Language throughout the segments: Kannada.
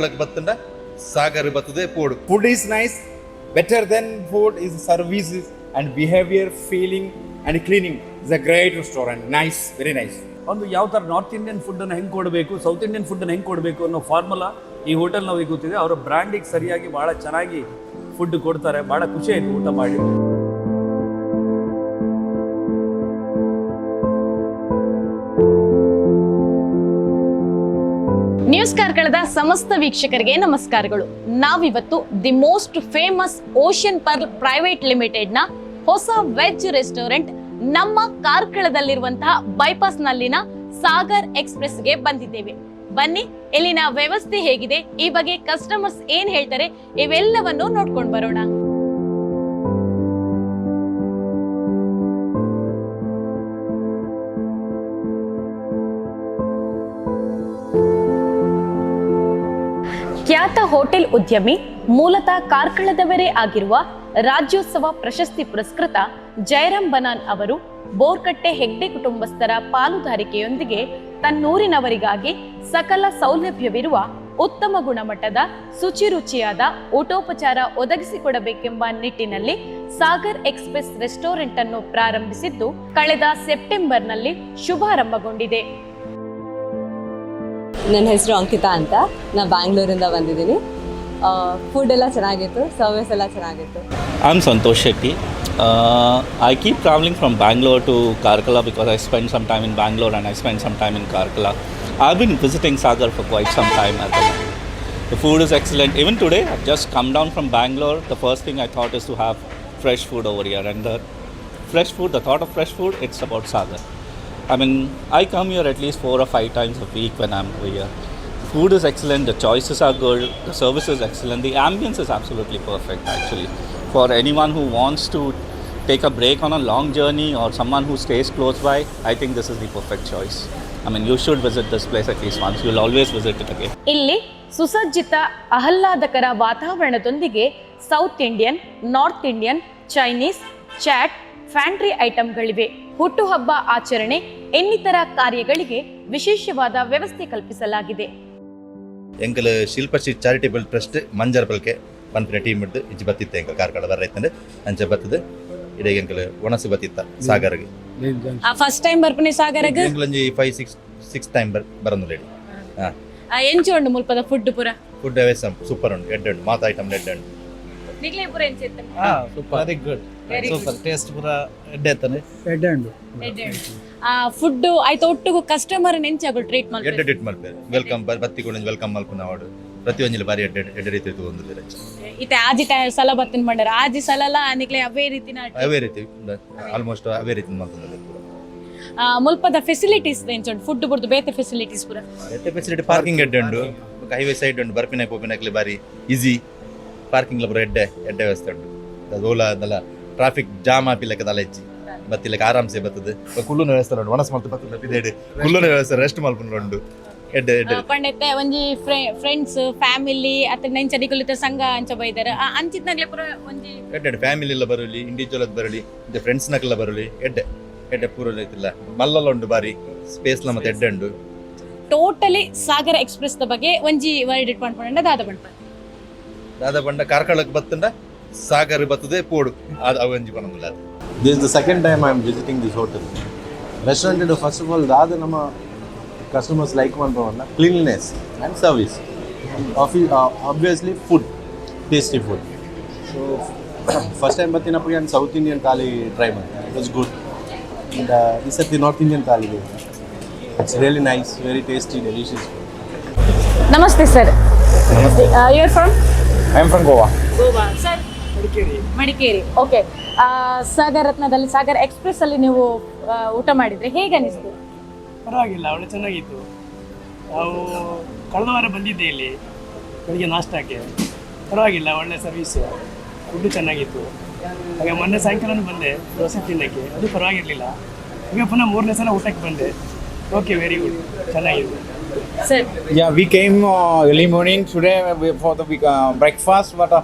ಕಾರ್ಕಳಕ್ಕೆ ಬತ್ತಂಡ Sagar ಬತ್ತದೆ food food is nice better than food is service and behaviour feeling and cleaning is a great restaurant nice very nice ಒಂದು ಯಾವ ಥರ ನಾರ್ತ್ ಇಂಡಿಯನ್ ಫುಡ್ಡನ್ನು ಹೆಂಗೆ ಕೊಡಬೇಕು ಸೌತ್ ಇಂಡಿಯನ್ ಫುಡ್ಡನ್ನು ಹೆಂಗೆ ಕೊಡಬೇಕು ಅನ್ನೋ ಫಾರ್ಮುಲಾ ಈ ಹೋಟೆಲ್ನವ್ರಿಗೆ ಗೊತ್ತಿದೆ. ಅವರ ಬ್ರ್ಯಾಂಡಿಗೆ ಸರಿಯಾಗಿ ಭಾಳ ಚೆನ್ನಾಗಿ ಫುಡ್ ಕೊಡ್ತಾರೆ. ಭಾಳ ಖುಷಿ ಆಯಿತು ಊಟ ಮಾಡಿ. ನ್ಯೂಸ್ ಕಳೆದ ಸಮಸ್ತ ವೀಕ್ಷಕರಿಗೆ ನಮಸ್ಕಾರಗಳು. ನಾವಿವತ್ತು the most famous ocean pearl private ಲಿಮಿಟೆಡ್ನ ಹೊಸ ವೆಜ್ ರೆಸ್ಟೋರೆಂಟ್ ನಮ್ಮ ಕಾರ್ಕಳದಲ್ಲಿರುವಂತಹ ಬೈಪಾಸ್ ನಲ್ಲಿನ ಸಾಗರ್ ಎಕ್ಸ್ಪ್ರೆಸ್ಗೆ ಬಂದಿದ್ದೇವೆ. ಬನ್ನಿ, ಇಲ್ಲಿನ ವ್ಯವಸ್ಥೆ ಹೇಗಿದೆ, ಈ ಬಗ್ಗೆ ಕಸ್ಟಮರ್ಸ್ ಏನ್ ಹೇಳ್ತಾರೆ, ಇವೆಲ್ಲವನ್ನು ನೋಡ್ಕೊಂಡು ಬರೋಣ. ಖ್ಯಾತ ಹೋಟೆಲ್ ಉದ್ಯಮಿ, ಮೂಲತಃ ಕಾರ್ಕಳದವರೇ ಆಗಿರುವ ರಾಜ್ಯೋತ್ಸವ ಪ್ರಶಸ್ತಿ ಪುರಸ್ಕೃತ ಜಯರಾಮ್ ಬನಾನ್ ಅವರು ಬೋರ್ಕಟ್ಟೆ ಹೆಗ್ಡೆ ಕುಟುಂಬಸ್ಥರ ಪಾಲುದಾರಿಕೆಯೊಂದಿಗೆ ತನ್ನೂರಿನವರಿಗಾಗಿ ಸಕಲ ಸೌಲಭ್ಯವಿರುವ ಉತ್ತಮ ಗುಣಮಟ್ಟದ ಶುಚಿರುಚಿಯಾದ ಊಟೋಪಚಾರ ಒದಗಿಸಿಕೊಡಬೇಕೆಂಬ ನಿಟ್ಟಿನಲ್ಲಿ ಸಾಗರ್ ಎಕ್ಸ್ಪ್ರೆಸ್ ರೆಸ್ಟೋರೆಂಟ್ ಅನ್ನು ಪ್ರಾರಂಭಿಸಿದ್ದು, ಕಳೆದ ಸೆಪ್ಟೆಂಬರ್ನಲ್ಲಿ ಶುಭಾರಂಭಗೊಂಡಿದೆ. ನನ್ನ ಹೆಸರು ಅಂಕಿತಾ ಅಂತ. ನಾ ಬ್ಯಾಂಗ್ಳೂರಿಂದ ಬಂದಿದ್ದೀನಿ. ಫುಡ್ ಎಲ್ಲ ಚೆನ್ನಾಗಿತ್ತು ಸರ್ವಿಸ್ ಎಲ್ಲ ಚೆನ್ನಾಗಿತ್ತು. I am Santosh Shetty I keep travelling from Bangalore to Karkala because I spend some time in Bangalore and I spend some time in Karkala I been visiting Sagar for quite some time ಅಂತ the food is excellent even today I just come down from Bangalore the first thing I thought is to have fresh food over here and the fresh food the thought of fresh food it's about Sagar I mean, I come here at least four or five times a week when I'm over here. Food is excellent, the choices are good, the service is excellent, the ambience is absolutely perfect actually. For anyone who wants to take a break on a long journey or someone who stays close by, I think this is the perfect choice. I mean, you should visit this place at least once, you'll always visit it again. ಇಲ್ಲಿ ಸುಸಜ್ಜಿತ ಆಹ್ಲಾದಕರ ವಾತಾವರಣದೊಂದಿಗೆ south Indian north Indian Chinese chaat pantry ಐಟಂಗಳಿವೆ ಹುಟ್ಟುಹಬ್ಬ ಆಚರಣೆ ಇನ್ನಿತರ ಕಾರ್ಯಗಳಿಗೆ ವಿಶೇಷವಾದ ವ್ಯವಸ್ಥೆ ಕಲ್ಪಿಸಲಾಗಿದೆ. ಎಂಕಲ್ ಶಿಲ್ಪಶ್ರೀ ಚಾರಿಟೇಬಲ್ ಟ್ರಸ್ಟ್ ಮಂಜರ್ ಬಲ್ಕೆ ಪಂಪಿನ ಟೀಮ್ ಹಿಡಿದು ಇಜ್ಜಿ ಬತ್ತಿತ್ತೆ ಎಂಕಲ್ ಕಾರ್ಕಳ ಬರ್ರೈತಂಡೆ ಅಂಚೆ ಬತ್ತದ ಇಡೀ ಎಂಕಲ್ ಒಣಸು ಬತ್ತಿತ್ತ ಸಾಗರಗೆ. ಫಸ್ಟ್ ಟೈಮ್ ಬರ್ಪನೆ ಸಾಗರಗ? ಎಂಕಲಂಜಿ ಫೈವ್ ಸಿಕ್ಸ್ ಸಿಕ್ಸ್ ಟೈಮ್ ಬರ್ ಬರಂದು ಲೇಡಿ. ಹಾಂ. ಎಂಚು ಉಂಡು ಮುಲ್ಪದ ಫುಡ್ ಪುರ? ಫುಡ್ ಸೂಪರ್ ಉಂಡು ಎಡ್ಡೆ ಉಂಡು ಮಾತ ಐಟಮ್ ಎಡ್ ಉಂಡು ನಿಗ್ಲೇ ಪುರ ಎಂಚ ವೆರಿ ಗುಡ್ ಸೂಪರ್ ಟೇಸ್ಟ್ ಪೂರ ಎಡ್ಡೆ ಫುಡ್ ಆಯ್ತು ಒಟ್ಟಿಗೂ ಕಸ್ಟಮರ್ ನೆಂಚಾಗು ಟ್ರೀಟ್ ಎಡ್ಡೆ ಮಾಡ್ತಾರೆ ಟ್ರೀಟ್ ಮಾಡ್ತಾರೆ ವೆಲ್ಕಮ್ ಬತ್ತಿಕೊಂಡು ವೆಲ್ಕಮ್ ಮಲ್ಪುನ ಅವಡು ಪ್ರತಿಯೊಂದಿಲ್ಲ ಬಾರಿ ಎಡ್ಡೆ ಎಡ್ಡೆ ರೀತಿ ಒಂದು ಇತ್ತೆ ಆಜಿ ಟೈ ಸಲ ಬತ್ತಿನ ಮಾಡ್ಯಾರ. ಆಜಿ ಸಲಲ ಅನಿಕ್ಲೆ ಅವೇ ರೀತಿನ ಅವೇ ರೀತಿ ಆಲ್ಮೋಸ್ಟ್ ಅವೇ ರೀತಿ ಮಾಡ್ತಾರೆ ಆ, ಮುಲ್ಪದ ಫೆಸಿಲಿಟೀಸ್ ಎಂಚುಂಡು ಫುಡ್ ಬುರ್ದು ಬೇತೆ ಫೆಸಿಲಿಟೀಸ್ ಪುರ? ಬೇತೆ ಫೆಸಿಲಿಟಿ ಪಾರ್ಕಿಂಗ್ ಎಡ್ಡೆ ಉಂಡು. ಹೈವೇ ಸೈಡ್ ಉಂಡು. ಬರ್ಪಿನ ಪೋಪಿನಕ್ಲೆ ಬಾರಿ ಈಸಿ ಪಾರ್ಕಿಂಗ್ ಪೂರ ಎಡ್ಡೆ ಎಡ್ಡೆ ವ್ಯವಸ್ಥೆ ಉಂಟು. ಓಲಾ ಅದೆಲ್ಲ ಟ್ರಾಫಿಕ್ ಜಾಮ್ ಆಪಿಲಕ್ಕೆ ತಲೆ ಹೆಚ್ಚಿ ಬತ್ತಿಲಕ್ಕೆ ಆರಾಮ್ಸೆ ಬರ್ತದೆ. ಕುಲ್ಲುನ ವ್ಯವಸ್ಥೆ ಉಂಟು ಒಣಸ್ ಮಾಡ್ತು ಬರ್ತದೆ ಬಿದೇಡಿ ಕುಲ್ಲುನ ವ್ಯವಸ್ಥೆ ರೆಸ್ಟ್ ಮಲ್ಪುನ ಉಂಡು ಎಡ್ಡೆ ಎಡ್ಡೆ. ಪಂಡೆತ್ತೆ ಒಂಜಿ ಫ್ರೆಂಡ್ಸ್ ಫ್ಯಾಮಿಲಿ ಅತ್ತ ನೆಂಚ ನಿಕುಲಿತ ಸಂಘ ಅಂಚ ಬೈದಾರ. ಅಂಚಿತ್ನಾಗ್ಲೆ ಪುರ ಒಂಜಿ ಎಡ್ಡೆ ಫ್ಯಾಮಿಲಿ ಎಲ್ಲ ಬರಲಿ ಇಂಡಿವಿಜುವಲ್ ಅದು ಬರಲಿ ಮತ್ತೆ ಫ್ರೆಂಡ್ಸ್ ನಕ್ಕೆಲ್ಲ ಬರಲಿ ಎಡ್ಡೆ. ಎಡ್ಡೆ ಪೂರ ಐತಿಲ್ಲ ಮಲ್ಲಲ್ಲ ಉಂಡು ಬಾರಿ ಸ್ಪೇಸ್ ಮತ್ತೆ ಎಡ್ಡೆ ಉಂಡು ಟೋಟಲಿ ಸಾಗರ ಎಕ್ಸ್ಪ್ರೆಸ್ ದ ಬಗ್ಗೆ ಒಂಜಿ ವರ್ಡ್ ಇಟ್ ಪಂಡ ದಾದ ಬಂಡ್ಪ ದಾದ ಬಂಡ ಕಾರ್ಕಳಕ್ಕೆ ಬತ್ತಂಡ? ಸಾಗರ್ ಬರ್ತದೆ ಪೋಡು ಅದು ಅವು ಒಂಜಿ ಪನಮುಲ್ಲ ಅದು This is the second time I'm visiting this hotel. Restaurant, ಇದು first of all, ದಾದ ನಮ್ಮ customers like one ಪವನ್ನ cleanliness and service. Obviously, food, tasty food. So, first time ಬತ್ತಿನಪ್ಪಗೆ ನಾನು ಸೌತ್ ಇಂಡಿಯನ್ ಥಾಲಿ ಟ್ರೈ ಮಾಡಿದೆ ಇಟ್ ವಾಸ್ ಗುಡ್ ಆ್ಯಂಡ್ ಈ ಸರ್ತಿ north Indian thali it's really nice very tasty delicious ನಮಸ್ತೆ sir your from I am from Goa. Goa sir Madikeri. Okay Sagar ರತ್ನದಲ್ಲಿ Sagar express ಅಲ್ಲಿ ನೀವು ಊಟ ಮಾಡಿದ್ರೆ ಹೇಗೆ ಅನಿಸ್ತು? ಪರವಾಗಿಲ್ಲ ಒಳ್ಳೆ ಚೆನ್ನಾಗಿತ್ತು. ನಾವು ಕಳೆದ ವಾರ ಬಂದಿದ್ದೆ ಇಲ್ಲಿ ಬೆಳಿಗ್ಗೆ ನಾಷ್ಟಕ್ಕೆ. ಪರವಾಗಿಲ್ಲ ಒಳ್ಳೆ ಸರ್ವಿಸ್ ಫುಡ್ ಚೆನ್ನಾಗಿತ್ತು. ಹಾಗೆ ಮೊನ್ನೆ ಸಾಯಂಕಾಲನೂ ಬಂದೆ ದೋಸೆ ತಿನ್ನಕ್ಕೆ. ಅದು ಪರವಾಗಿರಲಿಲ್ಲ. ಈಗ ಪುನಃ ಮೂರನೇ ಸಲ ಊಟಕ್ಕೆ ಬಂದೆ. ಓಕೆ ವೆರಿ ಗುಡ್ ಚೆನ್ನಾಗಿದೆ. Sir. Yeah we came uh, morning today for the breakfast the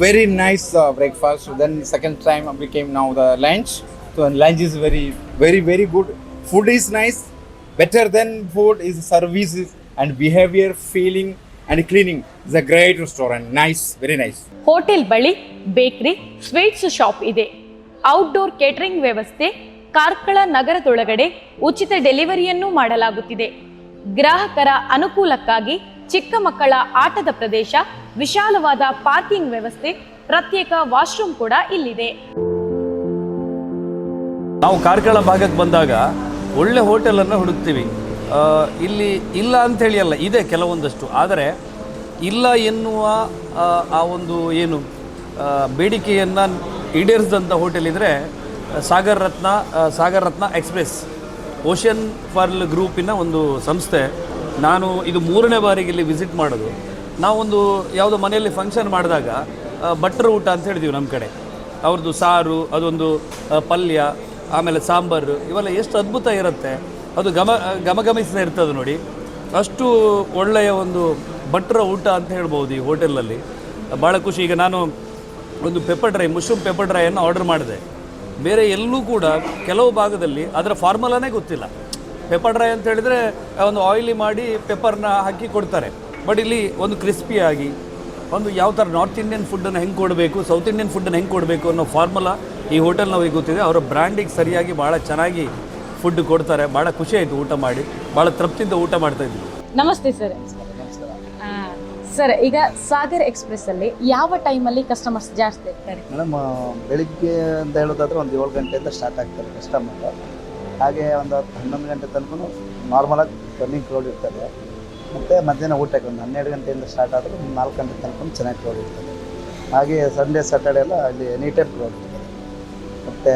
uh, uh, very nice uh, breakfast. Then second time we came now the lunch. So lunch is very, very, very good. Food is nice. Better than food is services and behavior, feeling and cleaning. It's a great restaurant. Nice, very nice. Hotel ಬಳಿ ಬೇಕರಿ ಸ್ವೀಟ್ಸ್ ಶಾಪ್ ಇದೆ ಔಟ್ಡೋರ್ ಕೇಟರಿಂಗ್ ವ್ಯವಸ್ಥೆ ಕಾರ್ಕಳ ನಗರದೊಳಗಡೆ ಉಚಿತ ಡೆಲಿವರಿಯನ್ನು ಮಾಡಲಾಗುತ್ತಿದೆ ಗ್ರಾಹಕರ ಅನುಕೂಲಕ್ಕಾಗಿ ಚಿಕ್ಕ ಮಕ್ಕಳ ಆಟದ ಪ್ರದೇಶ ವಿಶಾಲವಾದ ಪಾರ್ಕಿಂಗ್ ವ್ಯವಸ್ಥೆ ಪ್ರತ್ಯೇಕ ವಾಶ್ರೂಮ್ ಕೂಡ ಇಲ್ಲಿದೆ. ನಾವು ಕಾರ್ಕಳ ಭಾಗಕ್ಕೆ ಬಂದಾಗ ಒಳ್ಳೆ ಹೋಟೆಲನ್ನು ಹುಡುಕ್ತೀವಿ. ಇಲ್ಲಿ ಇಲ್ಲ ಅಂಥೇಳಿ ಅಲ್ಲ ಇದೆ ಕೆಲವೊಂದಷ್ಟು. ಆದರೆ ಇಲ್ಲ ಎನ್ನುವ ಆ, ಒಂದು ಏನು ಬೇಡಿಕೆಯನ್ನು ಈಡೇರಿಸಿದಂಥ ಹೋಟೆಲ್ ಇದ್ದರೆ Sagar Ratna Sagar Ratna express ocean pearl ಗ್ರೂಪಿನ ಒಂದು ಸಂಸ್ಥೆ. ನಾನು ಇದು ಮೂರನೇ ಬಾರಿಗೆ ಇಲ್ಲಿ ವಿಸಿಟ್ ಮಾಡೋದು. ನಾವೊಂದು ಯಾವುದೋ ಮನೆಯಲ್ಲಿ ಫಂಕ್ಷನ್ ಮಾಡಿದಾಗ ಬಟ್ರ್ ಊಟ ಅಂತ ಹೇಳಿದೀವಿ ನಮ್ಮ ಕಡೆ. ಅವ್ರದ್ದು ಸಾರು, ಅದೊಂದು ಪಲ್ಯ, ಆಮೇಲೆ ಸಾಂಬಾರು, ಇವೆಲ್ಲ ಎಷ್ಟು ಅದ್ಭುತ ಇರುತ್ತೆ. ಅದು ಗಮ ಗಮಗಮಿಸದೇ ಇರ್ತದೆ ನೋಡಿ. ಅಷ್ಟು ಒಳ್ಳೆಯ ಒಂದು ಭಟ್ರ ಊಟ ಅಂತ ಹೇಳ್ಬೋದು ಈ ಹೋಟೆಲಲ್ಲಿ ಭಾಳ ಖುಷಿ. ಈಗ ನಾನು ಒಂದು ಪೆಪ್ಪರ್ ಡ್ರೈ ಮುಶ್ರೂಮ್ ಪೆಪ್ಪರ್ ಡ್ರೈಯನ್ನು ಆರ್ಡರ್ ಮಾಡಿದೆ. ಬೇರೆ ಎಲ್ಲೂ ಕೂಡ ಕೆಲವು ಭಾಗದಲ್ಲಿ ಅದರ ಫಾರ್ಮುಲಾನೇ ಗೊತ್ತಿಲ್ಲ. ಪೆಪ್ಪರ್ ಡ್ರೈ ಅಂತ ಹೇಳಿದರೆ ಒಂದು ಆಯಿಲಿ ಮಾಡಿ ಪೆಪ್ಪರ್ನ ಹಾಕಿ ಕೊಡ್ತಾರೆ. ಬಟ್ ಇಲ್ಲಿ ಒಂದು ಕ್ರಿಸ್ಪಿಯಾಗಿ ಒಂದು ಯಾವ ಥರ ನಾರ್ತ್ ಇಂಡಿಯನ್ ಫುಡ್ಡನ್ನು ಹೆಂಗೆ ಕೊಡಬೇಕು ಸೌತ್ ಇಂಡಿಯನ್ ಫುಡ್ಡನ್ನು ಹೆಂಗೆ ಕೊಡಬೇಕು ಅನ್ನೋ ಫಾರ್ಮುಲಾ ಈ ಹೋಟೆಲ್ ನಮಗೆ ಗೊತ್ತಿದೆ. ಅವರ ಬ್ರ್ಯಾಂಡಿಗೆ ಸರಿಯಾಗಿ ಭಾಳ ಚೆನ್ನಾಗಿ ಫುಡ್ ಕೊಡ್ತಾರೆ. ಭಾಳ ಖುಷಿ ಆಯಿತು ಊಟ ಮಾಡಿ. ಭಾಳ ತೃಪ್ತಿಯಿಂದ ಊಟ ಮಾಡ್ತಾ ಇದ್ವಿ. ನಮಸ್ತೆ ಸರ್. ಸರ್ ಈಗ ಸಾಗರ್ ಎಕ್ಸ್ಪ್ರೆಸ್ ಅಲ್ಲಿ ಯಾವ ಟೈಮಲ್ಲಿ ಕಸ್ಟಮರ್ಸ್ ಜಾಸ್ತಿ ಇರ್ತಾರೆ ಮೇಡಮ್ ಬೆಳಿಗ್ಗೆ ಅಂತ ಹೇಳೋದಾದ್ರೆ ಒಂದು ಏಳು ಗಂಟೆಯಿಂದ ಸ್ಟಾರ್ಟ್ ಆಗ್ತಾರೆ ಕಸ್ಟಮರ್ ಹಾಗೆ ಒಂದು ಹತ್ತು ಹನ್ನೊಂದು ಗಂಟೆ ತನಕ ನಾರ್ಮಲಾಗಿ ರನ್ನಿಂಗ್ ಕ್ರೌಡ್ ಇರ್ತದೆ. ಮತ್ತು ಮಧ್ಯಾಹ್ನ ಊಟಕ್ಕೆ ಒಂದು ಹನ್ನೆರಡು ಗಂಟೆಯಿಂದ ಸ್ಟಾರ್ಟ್ ಆದರೂ ನಾಲ್ಕು ಗಂಟೆ ತನಕ ಚೆನ್ನಾಗಿ ಕ್ರೌಡ್ ಇರ್ತದೆ. ಹಾಗೆ ಸಂಡೇ ಸ್ಯಾಟರ್ಡೆ ಎಲ್ಲ ಅಲ್ಲಿ ಎನಿ ಟೈಮ್ ಕ್ರೌಡ್ ಇರ್ತದೆ. ಮತ್ತು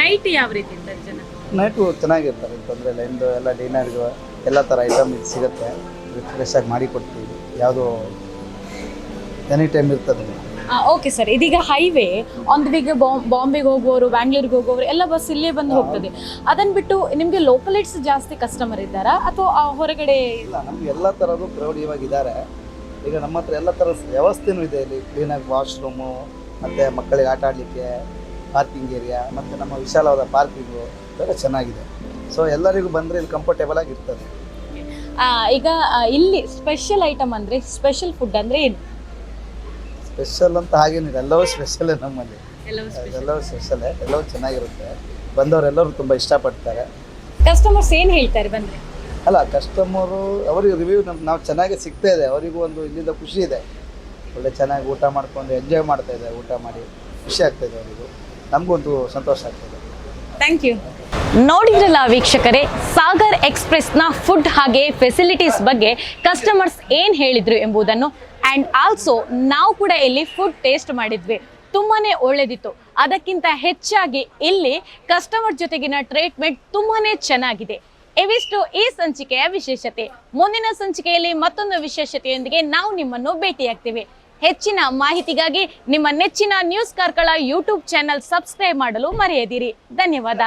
ನೈಟ್ ಯಾವ ರೀತಿ ಜನ? ನೈಟು ಚೆನ್ನಾಗಿರ್ತಾರೆ ತೊಂದರೆ ಇಲ್ಲ. ಇಂದು ಎಲ್ಲ ಡಿನರ್ಗೂ ಎಲ್ಲ ಥರ ಐಟಮ್ ಇದು ಸಿಗುತ್ತೆ. ಫ್ರೆಶ್ ಆಗಿ ಮಾಡಿ ಕೊಡ್ತೀವಿ. ಯಾವುದೋ ಎನಿ ಟೈಮ್ ಇರ್ತದೆ. ಓಕೆ ಸರ್ ಇದೀಗ ಹೈವೇ ಒಂದು ಬಿಗ್ ಬಾಂಬೆಗೆ ಹೋಗುವವರು ಬ್ಯಾಂಗ್ಳೂರಿಗೆ ಹೋಗುವವರು ಎಲ್ಲ ಬಸ್ ಇಲ್ಲೇ ಬಂದು ಹೋಗ್ತದೆ. ಅದನ್ನ ಬಿಟ್ಟು ನಿಮಗೆ ಲೋಕಲೈಟ್ಸ್ ಜಾಸ್ತಿ ಕಸ್ಟಮರ್ ಇದ್ದಾರಾ? ಅಥವಾ ಆ ಹೊರಗಡೆ ಇಲ್ಲ ನಮ್ಗೆ ಎಲ್ಲ ಥರದ್ದು ಕ್ರೌಡ್ ಇವಾಗ ಇದ್ದಾರೆ ಈಗ ನಮ್ಮ ಹತ್ರ ಎಲ್ಲ ಥರ ವ್ಯವಸ್ಥೆನೂ ಇದೆ ಇಲ್ಲಿ. ಕ್ಲೀನಾಗಿ ವಾಶ್ರೂಮು ಮತ್ತು ಮಕ್ಕಳಿಗೆ ಆಟ ಆಡಲಿಕ್ಕೆ ಪಾರ್ಕಿಂಗ್ ಏರಿಯಾ ಮತ್ತು ನಮ್ಮ ವಿಶಾಲವಾದ ಪಾರ್ಕಿಂಗು ಎಲ್ಲ ಚೆನ್ನಾಗಿದೆ. ಸೊ ಎಲ್ಲರಿಗೂ ಬಂದರೆ ಇಲ್ಲಿ ಕಂಫರ್ಟೇಬಲ್ ಆಗಿರ್ತದೆ. ಈಗ ಇಲ್ಲಿ ಸ್ಪೆಷಲ್ ಐಟಮ್ ಅಂದ್ರೆ ಸ್ಪೆಷಲ್ ಫುಡ್ ಅಂದ್ರೆ ಏನು? ಸ್ಪೆಷಲ್ ಅಂತ ಹಾಗೇನಿಲ್ಲ ಎಲ್ಲವೂ ಸ್ಪೆಷಲೇ ನಮ್ಮಲ್ಲಿ. ಎಲ್ಲವೂ ಸ್ಪೆಷಲೇ ಎಲ್ಲವೂ ಚೆನ್ನಾಗಿರುತ್ತೆ. ಬಂದವರೆಲ್ಲರೂ ತುಂಬ ಇಷ್ಟಪಡ್ತಾರೆ. ಕಸ್ಟಮರ್ಸ್ ಏನು ಹೇಳ್ತಾರೆ ಬಂದರೆ ಅಲ್ಲ ಕಸ್ಟಮರು ಅವರಿಗೆ ರಿವ್ಯೂ ನಮ್ಗೆ ನಾವು ಚೆನ್ನಾಗಿ ಸಿಗ್ತಾ ಇದೆ. ಅವರಿಗೂ ಒಂದು ಇಲ್ಲಿಂದ ಖುಷಿ ಇದೆ. ಒಳ್ಳೆ ಚೆನ್ನಾಗಿ ಊಟ ಮಾಡಿಕೊಂಡು ಎಂಜಾಯ್ ಮಾಡ್ತಾ ಇದೆ ಊಟ ಮಾಡಿ. ಖುಷಿ ಆಗ್ತಾ ಇದೆ ಅವರಿಗೂ. ನಮಗೊಂದು ಸಂತೋಷ ಆಗ್ತದೆ ಥ್ಯಾಂಕ್ ಯು ನೋಡಿದ್ರಲ್ಲ ವೀಕ್ಷಕರೇ ಸಾಗರ್ ಎಕ್ಸ್ಪ್ರೆಸ್ನ ಫುಡ್ ಹಾಗೆ ಫೆಸಿಲಿಟೀಸ್ ಬಗ್ಗೆ ಕಸ್ಟಮರ್ಸ್ ಏನು ಹೇಳಿದರು ಎಂಬುದನ್ನು ಆ್ಯಂಡ್ ಆಲ್ಸೋ ನಾವು ಕೂಡ ಇಲ್ಲಿ ಫುಡ್ ಟೇಸ್ಟ್ ಮಾಡಿದ್ವಿ. ತುಂಬಾ ಒಳ್ಳೆದಿತ್ತು. ಅದಕ್ಕಿಂತ ಹೆಚ್ಚಾಗಿ ಇಲ್ಲಿ ಕಸ್ಟಮರ್ ಜೊತೆಗಿನ ಟ್ರೀಟ್ಮೆಂಟ್ ತುಂಬಾ ಚೆನ್ನಾಗಿದೆ. ಇವಿಷ್ಟು ಈ ಸಂಚಿಕೆಯ ವಿಶೇಷತೆ. ಮುಂದಿನ ಸಂಚಿಕೆಯಲ್ಲಿ ಮತ್ತೊಂದು ವಿಶೇಷತೆಯೊಂದಿಗೆ ನಾವು ನಿಮ್ಮನ್ನು ಭೇಟಿಯಾಗ್ತೇವೆ. ಹೆಚ್ಚಿನ ಮಾಹಿತಿಗಾಗಿ ನಿಮ್ಮ ನೆಚ್ಚಿನ news Karkala YouTube channel subscribe ಮಾಡಲು ಮರೆಯದಿರಿ. ಧನ್ಯವಾದ.